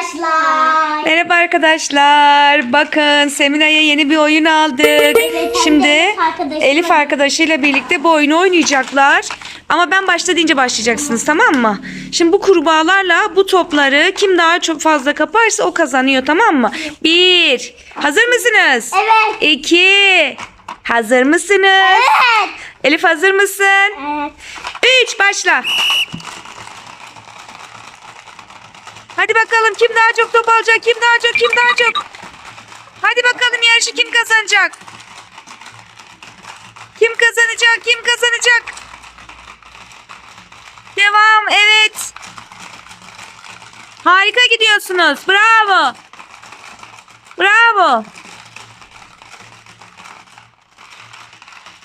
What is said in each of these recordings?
arkadaşlar. Merhaba arkadaşlar. Bakın Semina'ya yeni bir oyun aldık. Şimdi Elif arkadaşıyla birlikte bu oyunu oynayacaklar. Ama ben başta deyince başlayacaksınız tamam mı? Şimdi bu kurbağalarla bu topları kim daha çok fazla kaparsa o kazanıyor tamam mı? Bir. Hazır mısınız? Evet. İki. Hazır mısınız? Evet. Elif hazır mısın? Evet. Üç. Başla. Hadi bakalım kim daha çok top alacak? Kim daha çok? Kim daha çok? Hadi bakalım yarışı kim kazanacak? Kim kazanacak? Kim kazanacak? Devam. Evet. Harika gidiyorsunuz. Bravo. Bravo.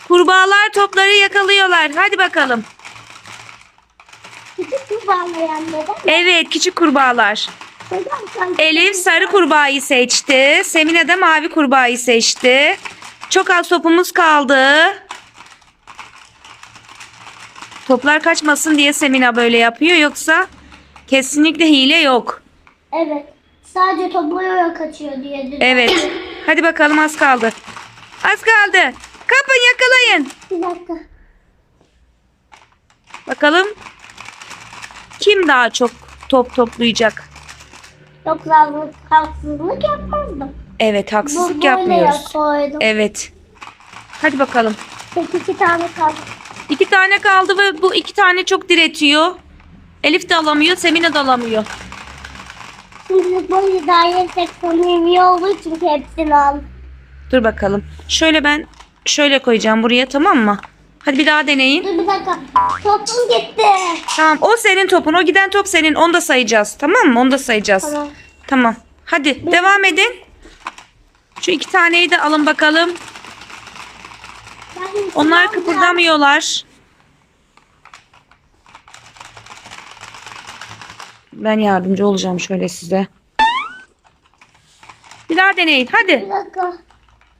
Kurbağalar topları yakalıyorlar. Hadi bakalım. Kurbağalayanları. Evet küçük kurbağalar. Elif sarı kurbağayı seçti. Semine de mavi kurbağayı seçti. Çok az topumuz kaldı. Toplar kaçmasın diye Semina böyle yapıyor. Yoksa kesinlikle hile yok. Evet. Sadece topluyor kaçıyor diye. dedim. Evet. Hadi bakalım az kaldı. Az kaldı. Kapın yakalayın. Bir dakika. Bakalım kim daha çok top toplayacak? Yok haksızlık, haksızlık yapmazdım. Evet haksızlık Bu- yapmıyoruz. koydum. Evet. Hadi bakalım. Tek iki tane kaldı. İki tane kaldı ve bu iki tane çok diretiyor. Elif de alamıyor, Semine de alamıyor. Şimdi böyle daire tek samimi olduğu için hepsini al. Dur bakalım. Şöyle ben şöyle koyacağım buraya tamam mı? Hadi bir daha deneyin. Dur bir dakika. Topum gitti. Tamam o senin topun. O giden top senin. Onu da sayacağız. Tamam mı? Onu da sayacağız. Tamam. Tamam. Hadi devam edin. Şu iki taneyi de alın bakalım. Ben Onlar kıpırdamıyorlar. Ben yardımcı olacağım şöyle size. Bir daha deneyin. Hadi. Bir dakika.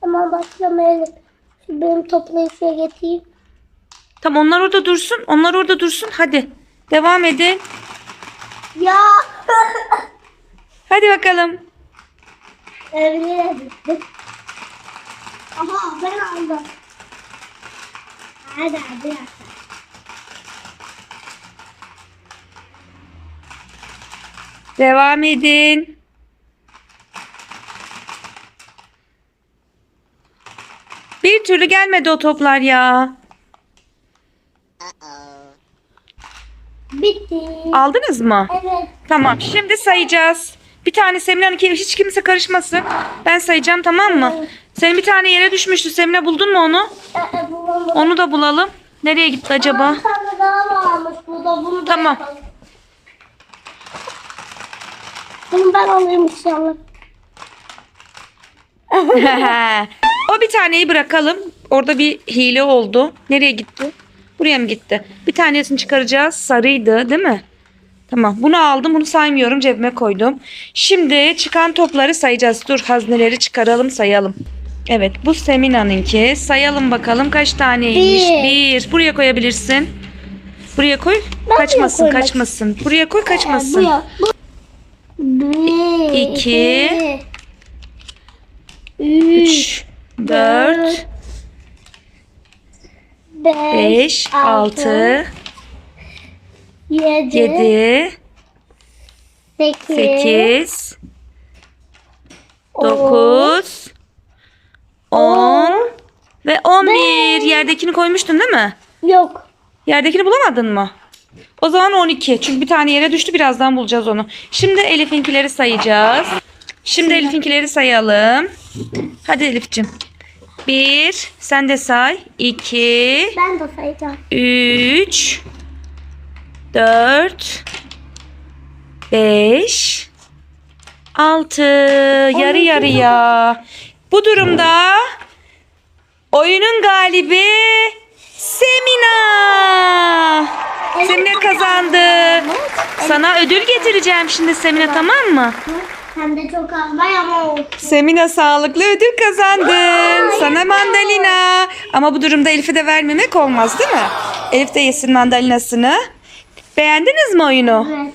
Tamam başlamayalım. Şu benim toplayıcıya getireyim. Tamam onlar orada dursun. Onlar orada dursun. Hadi. Devam edin. Ya. Hadi bakalım. Evliye. Aha ben aldım. Hadi hadi. Devam edin. Bir türlü gelmedi o toplar ya. Bitti. Aldınız mı? Evet. Tamam. Şimdi sayacağız. Bir tane Semina'nınki hiç kimse karışmasın. Ben sayacağım tamam mı? Senin bir tane yere düşmüştü. Semina buldun mu onu? Ee, bulamadım. Onu da bulalım. Nereye gitti acaba? Varmış. Bu da bunu da Tamam. yapalım. Bunu ben alayım inşallah. o bir taneyi bırakalım. Orada bir hile oldu. Nereye gitti? Buraya mı gitti? Bir tanesini çıkaracağız. Sarıydı değil mi? Tamam. Bunu aldım. Bunu saymıyorum. Cebime koydum. Şimdi çıkan topları sayacağız. Dur hazneleri çıkaralım sayalım. Evet bu Semina'nınki. Sayalım bakalım kaç taneymiş. Bir. Bir. Buraya koyabilirsin. Buraya koy. buraya kaçmasın kaçmasın. Buraya koy kaçmasın. ya. Bu. Bir, İki. üç, Üç. 5, 6, yedi, 7, sekiz, 8, on, 9, 10 ve 11. Yerdekini koymuştun değil mi? Yok. Yerdekini bulamadın mı? O zaman 12. Çünkü bir tane yere düştü. Birazdan bulacağız onu. Şimdi Elif'inkileri sayacağız. Şimdi Elif'inkileri sayalım. Hadi Elif'cim. 1. Sen de say. 2. Ben de sayacağım. 3 4 5 6 yarı yarıya. Bu durumda oyunun galibi Semina. Semina kazandı. Sana ödül getireceğim şimdi Semina tamam mı? Hem de çok almay ama olsun. Semina sağlıklı ödül kazandın. Aa, Sana mandalina. Ama bu durumda Elif'e de vermemek olmaz değil mi? Elif de yesin mandalinasını. Beğendiniz mi oyunu? Evet.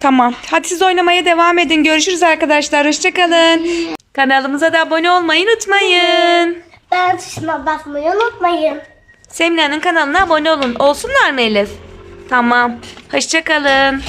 Tamam. Hadi siz oynamaya devam edin. Görüşürüz arkadaşlar. Hoşçakalın. Kanalımıza da abone olmayı unutmayın. Ben tuşuna basmayı unutmayın. Semina'nın kanalına abone olun. Olsunlar mı Elif? Tamam. Hoşçakalın.